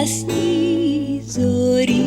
Ясні зорі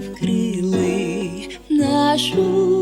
вкрили нашу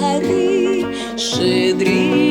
дари щедрі.